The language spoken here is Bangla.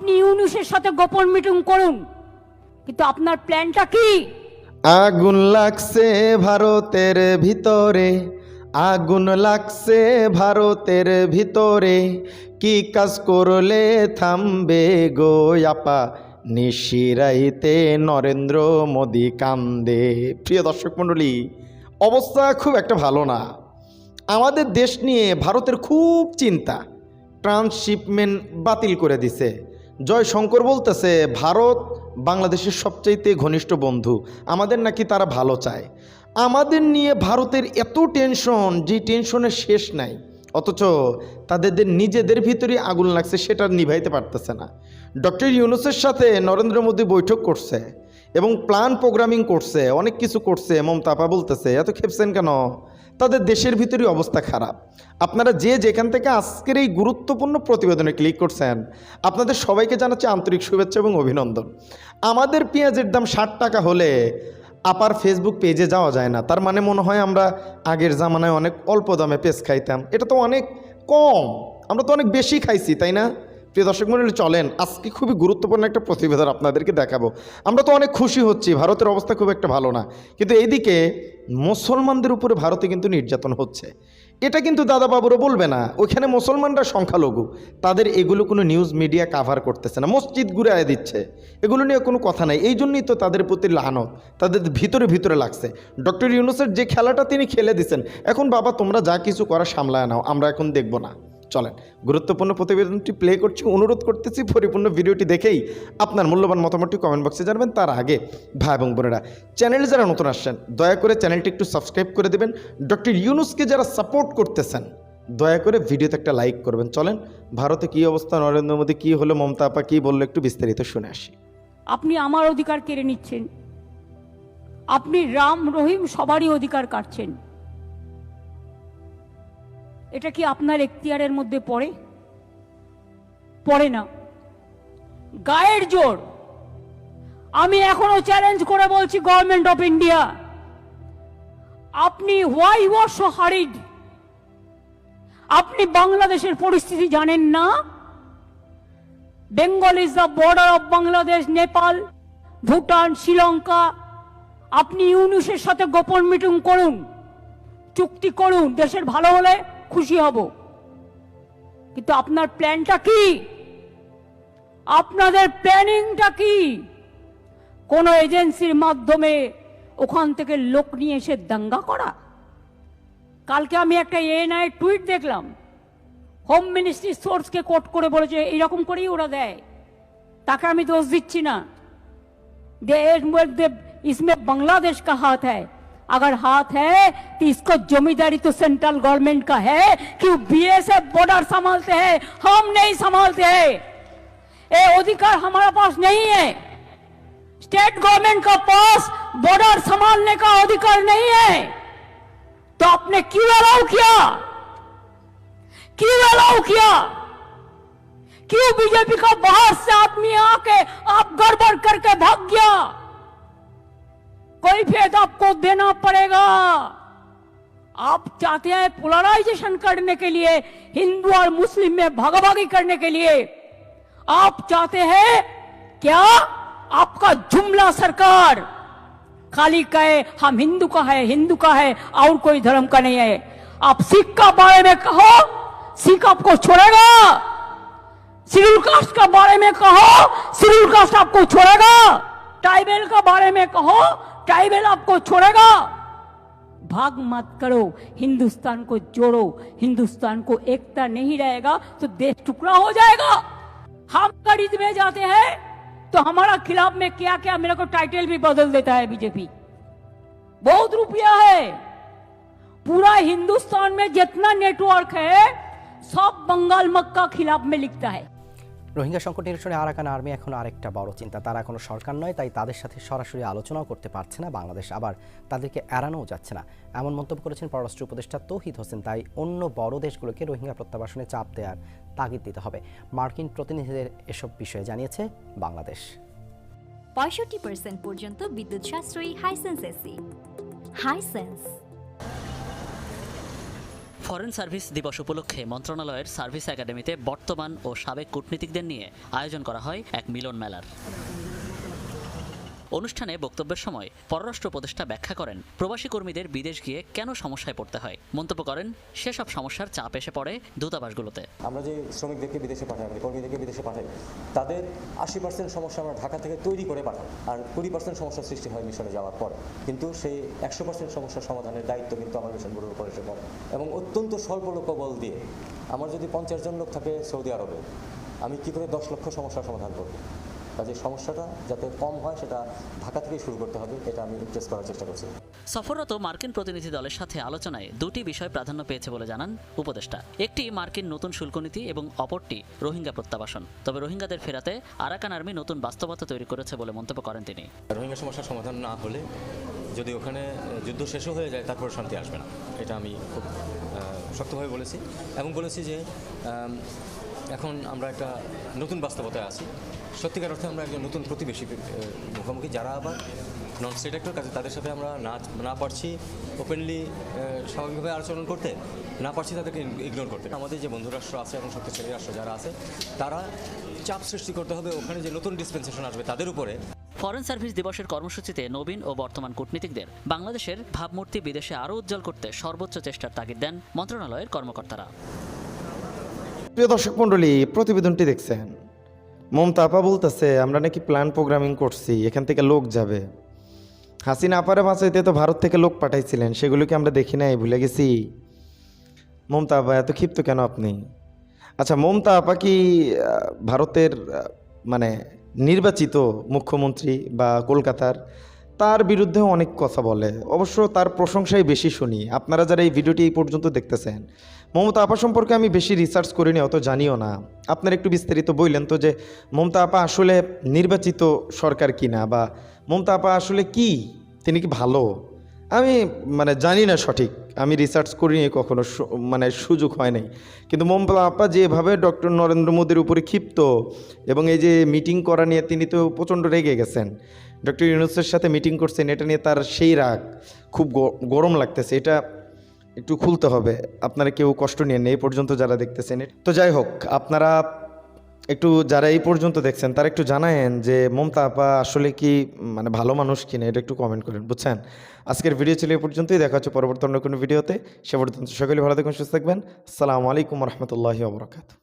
আপনি ইউনুসের সাথে গোপন মিটিং করুন। কিন্তু আপনার প্ল্যানটা কি? আগুন লাগছে ভারতের ভিতরে, আগুন লাগছে ভারতের ভিতরে। কি কাজ করলে থামবে গো আপা? নিশিরাইতে নরেন্দ্র মোদী কান্দে। প্রিয় দর্শক মণ্ডলী, অবস্থা খুব একটা ভালো না। আমাদের দেশ নিয়ে ভারতের খুব চিন্তা। ট্রান্সশিপমেন্ট বাতিল করে দিছে। জয়শঙ্কর বলতেছে, ভারত বাংলাদেশের সবচাইতে ঘনিষ্ঠ বন্ধু। আমাদের নাকি তারা ভালো চায়। আমাদের নিয়ে ভারতের এত টেনশন যে টেনশনের শেষ নাই। অথচ তাদের নিজেদের ভিতরে আগুন লাগছে সেটা নিভাইতে পারতেছে না। ডক্টর ইউনুসের সাথে নরেন্দ্র মোদী বৈঠক করছে এবং প্ল্যান প্রোগ্রামিং করছে, অনেক কিছু করছে। মমতাপা বলতেছে, এত খেপছেন কেন? তাদের দেশের ভিতরে অবস্থা খারাপ। আপনারা যে যেখান থেকে আজকের এই গুরুত্বপূর্ণ প্রতিবেদনে ক্লিক করছেন, আপনাদের সবাইকে জানাচ্ছি আন্তরিক শুভেচ্ছা এবং অভিনন্দন। আমাদের পেঁয়াজের দাম ষাট টাকা হলে আপার ফেসবুক পেজে যাওয়া যায় না। তার মানে মনে হয় আমরা আগের জামানায় অনেক অল্প দামে পেঁয়াজ খাইতাম। এটা তো অনেক কম। আমরা তো অনেক বেশি খাইছি, তাই না? প্রিয় দর্শক মন্ডলী, চলেন, আজকে খুবই গুরুত্বপূর্ণ একটা প্রতিবেদন আপনাদেরকে দেখাবো। আমরা তো অনেক খুশি হচ্ছি, ভারতের অবস্থা খুব একটা ভালো না। কিন্তু এইদিকে মুসলমানদের উপরে ভারতে কিন্তু নির্যাতন হচ্ছে। এটা কিন্তু দাদা বাবুরও বলবে না, ওইখানে মুসলমানরা সংখ্যালঘু। তাদের এগুলো কোনো নিউজ মিডিয়া কাভার করতেছে না, মসজিদ ঘুরে আয় দিচ্ছে। এগুলো নিয়ে কোনো কথা নাই। এই জন্যই তো তাদের প্রতি লানত, তাদের ভিতরে ভিতরে লাগছে। ডক্টর ইউনুসের যে খেলাটা তিনি খেলে দিছেন, এখন বাবা তোমরা যা কিছু করা সামলায় নাও, আমরা এখন দেখব না। চলেন। গুরুত্বপূর্ণ প্রতিবেদনটি প্লে করছি, অনুরোধ করতেছি, পরিপূর্ণ ভিডিওটি দেখেই আপনার মূল্যবান মতামতটি কমেন্ট বক্সে জানাবেন। তার আগে ভাই এবং বোনেরা চ্যানেলে যারা নতুন আসছেন, দয়া করে চ্যানেলটি একটু সাবস্ক্রাইব করে দেবেন। ডক্টর ইউনুসকে যারা সাপোর্ট করতেছেন, দয়া করে ভিডিওতে একটা লাইক করবেন। চলেন, ভারতে কী অবস্থা, নরেন্দ্র মোদী কী হলো, মমতা আপা কী বলল, একটু বিস্তারিত শুনে আসি। আপনি আমার অধিকার কেড়ে নিচ্ছেন। আপনি রাম, রহিম সবারই অধিকার কাটছেন। এটা কি আপনার এখতিয়ারের মধ্যে পড়ে? পড়ে না। গায়ের জোর। আমি এখনও চ্যালেঞ্জ করে বলছি গভর্নমেন্ট অফ ইন্ডিয়া আপনি হোয়াই ওয়ার সো হারিড আপনি বাংলাদেশের পরিস্থিতি জানেন না? Bengal is the border of Bangladesh Nepal Bhutan Sri Lanka আপনি ইউনুসের সাথে গোপন মিটিং করুন। চুক্তি করুন। দেশের ভালো হলে খুশি হব। কিন্তু আপনার প্ল্যানটা কি? আপনাদের প্ল্যানিংটা কি? কোন এজেন্সির মাধ্যমে ওখান থেকে লোক নিয়ে এসে দাঙ্গা করা? কালকে আমি একটা এএনআই টুইট দেখলাম। হোম মিনিস্ট্রি সোর্সকে কোট করে বলেছে, এইরকম করেই ওরা দেয়। তাকে আমি দোষ দিচ্ছি না। দে এর মধ্যে ইসমে বাংলাদেশ কা হাত হ্যায়। अगर हाथ है तो इसको जमींदारी तो सेंट्रल गवर्नमेंट का है कि बीएसएफ बॉर्डर संभालते हैं, हम नहीं संभालते हैं। ये अधिकार हमारा पास नहीं है। स्टेट गवर्नमेंट का पास बॉर्डर संभालने का अधिकार नहीं है। तो आपने क्यों अलाउ किया? क्यों अलाउ किया? क्यों बीजेपी का बाहर से आदमी आके आप गड़बड़ करके भाग गया? देना पड़ेगा। आप चाहते हैं पोलराइजेशन करने के लिए, हिंदू और मुस्लिम में भागाभागी करने के लिए। आप चाहते हैं, क्या? आपका जुमला सरकार। खाली कहे, हम हिंदू का है, हिंदू का है, और कोई धर्म का नहीं है। आप सिख का बारे में कहो, सिख आपको छोड़ेगा। शेड्यूल कास्ट का बारे में कहो शेड्यूल कास्ट आपको छोड़ेगा। ट्राइबल का बारे में कहो ट्राइबल आपको छोड़ेगा। भाग मत करो। हिंदुस्तान को जोड़ो। हिंदुस्तान को एकता नहीं रहेगा तो देश टुकड़ा हो जाएगा। हम खरीद में जाते हैं तो हमारा खिलाफ में क्या क्या मेरे को टाइटल भी बदल देता है बीजेपी बहुत रुपया है। पूरा हिंदुस्तान में जितना नेटवर्क है, सब बंगाल मक्का खिलाफ में लिखता है। রোহিঙ্গা সংকট নিরসনে আরাকান আর্মি এখন আরেকটা বড় চিন্তা। তারা কোনো সরকার নয়, তাই তাদের সাথে সরাসরি আলোচনাও করতে পারছে না বাংলাদেশ। আবার তাদেরকে এড়ানোও যাচ্ছে না। এমন মন্তব্য করেছেন পররাষ্ট্র উপদেষ্টা তৌহিদ হোসেন। তাই অন্য বড় দেশগুলোকে রোহিঙ্গা প্রত্যাবাসনে চাপ দেওয়ার তাগিদ দিতে হবে। মার্কিন প্রতিনিধিদের এসব বিষয়ে জানিয়েছে বাংলাদেশ। পঁয়ষট্টি পর্যন্ত বিদ্যুৎ সাশ্রয়ী Hisense AC Hisense foreign service দিবস উপলক্ষে মন্ত্রণালয়ের সার্ভিস একাডেমিতে বর্তমান ও সাবেক কূটনীতিকদের নিয়ে আয়োজন করা হয় এক মিলন মেলার। অনুষ্ঠানে বক্তব্যের সময় পররাষ্ট্র উপদেষ্টা ব্যাখ্যা করেন, প্রবাসী কর্মীদের বিদেশ গিয়ে কেন সমস্যায় পড়তে হয়? মন্তব্য করেন, সেসব সমস্যার চাপ এসে পড়ে দূতাবাসগুলোতে। আমরা যে শ্রমিকদেরকে বিদেশে পাঠাই কর্মীদেরকে বিদেশে পাঠাই, তাদের আশি পার্সেন্ট সমস্যা আমরা ঢাকা থেকে তৈরি করে পাঠাই। আর কুড়ি পার্সেন্ট সমস্যার সৃষ্টি হয় মিশনে যাওয়ার পর। কিন্তু সেই একশো পার্সেন্ট সমস্যার সমাধানের দায়িত্ব কিন্তু আমার মিশন বোর্ডের উপর এসে পড়ে। এবং অত্যন্ত স্বল্প লোকবল দিয়ে আমার যদি পঞ্চাশ জন লোক থাকে সৌদি আরবে, আমি কী করে দশ লক্ষ সমস্যার সমাধান করব? কাজে সমস্যাটা যাতে কম হয় সেটা ঢাকা থেকে শুরু করতে হবে এটা আমি ইমপ্রেস করার চেষ্টা করছি। সফররত মার্কিন প্রতিনিধি দলের সাথে আলোচনায় দুটি বিষয় প্রাধান্য পেয়েছে বলে জানান উপদেষ্টা। একটি মার্কিন নতুন শুল্ক নীতি এবং অপরটি রোহিঙ্গা প্রত্যাবাসন। তবে রোহিঙ্গাদের ফেরাতে আরাকান আর্মি নতুন বাস্তবতা তৈরি করেছে বলে মন্তব্য করেন তিনি। রোহিঙ্গা সমস্যার সমাধান না হলে যদি ওখানে যুদ্ধ শেষও হয়ে যায় তারপর শান্তি আসবে না। এটা আমি খুব শক্তভাবে বলেছি। এবং বলেছি যে এখন আমরা একটা নতুন বাস্তবতায় আছি। সত্যিকার অর্থে আমরা একজন নতুন প্রতিবেশী মুখোমুখি যারা আবার নন স্টেট অ্যাক্টর কাজে তাদের সাথে আমরা না না পারছি ওপেনলি স্বাভাবিকভাবে আচরণ করতে না পারছি তাদেরকে ইগনোর করতে। আমাদের যে বন্ধুরাষ্ট্র আছে এবং শক্তিশালী রাষ্ট্র যারা আছে তারা চাপ সৃষ্টি করতে হবে ওখানে যে নতুন ডিসপেন্সেশন আসবে তাদের উপরে। ফরেন সার্ভিস দিবসের কর্মসূচিতে নবীন ও বর্তমান কূটনীতিকদের বাংলাদেশের ভাবমূর্তি বিদেশে আরও উজ্জ্বল করতে সর্বোচ্চ চেষ্টার তাগিদ দেন মন্ত্রণালয়ের কর্মকর্তারা। প্রিয় দর্শক মণ্ডলী প্রতিবেদনটি দেখছেন। মমতা আপা বলতেছে, আমরা নাকি প্ল্যান প্রোগ্রামিং করছি, এখান থেকে লোক যাবে। হাসিনা আপারে বাঁচাইতে তো ভারত থেকে লোক পাঠাইছিলেন, সেগুলোকে আমরা দেখি নাই, ভুলে গেছি। মমতা আপা, এত ক্ষিপ্ত কেন আপনি? আচ্ছা মমতা আপা কি ভারতের মানে নির্বাচিত মুখ্যমন্ত্রী বা কলকাতার? তার বিরুদ্ধেও অনেক কথা বলে। অবশ্য তার প্রশংসাই বেশি শুনি। আপনারা যারা এই ভিডিওটি এই পর্যন্ত দেখতেছেন মমতা আপা সম্পর্কে আমি বেশি রিসার্চ করিনি, অত জানিও না। আপনার একটু বিস্তারিত বললেন তো যে, মমতা আপা আসলে নির্বাচিত সরকার কিনা বা মমতা আপা আসলে কি? তিনি কি ভালো? আমি মানে জানি না সঠিক। আমি রিসার্চ করিনি কখনো মানে সুযোগ হয় নাই। কিন্তু মমতা আপা যেভাবে ডক্টর নরেন্দ্র মোদীর উপরে ক্ষিপ্ত এবং এই যে মিটিং করা নিয়ে তিনি তো প্রচণ্ড রেগে গেছেন। ডক্টর ইউনুসের সাথে মিটিং করছেন, এটা নিয়ে তার সেই রাগ। খুব গরম লাগতেছে। এটা একটু খুলতে হবে। আপনারা কেউ কষ্ট নিয়ে নেই পর্যন্ত যারা দেখতেছেন। তো যাই হোক, আপনারা একটু যারা এই পর্যন্ত দেখছেন, তারা একটু জানায়েন যে মমতা আপা আসলে কি মানে ভালো মানুষ কিনে, এটা একটু কমেন্ট করেন, বুঝছেন? আজকের ভিডিও ছিল এই পর্যন্তই, দেখা হচ্ছে পরবর্তী অন্য কোনো ভিডিওতে সে পর্যন্ত সকলে ভালো দেখুন সুস্থ থাকবেন। আসসালামু আলাইকুম রহমতুল্লাহি ওবরাকাতু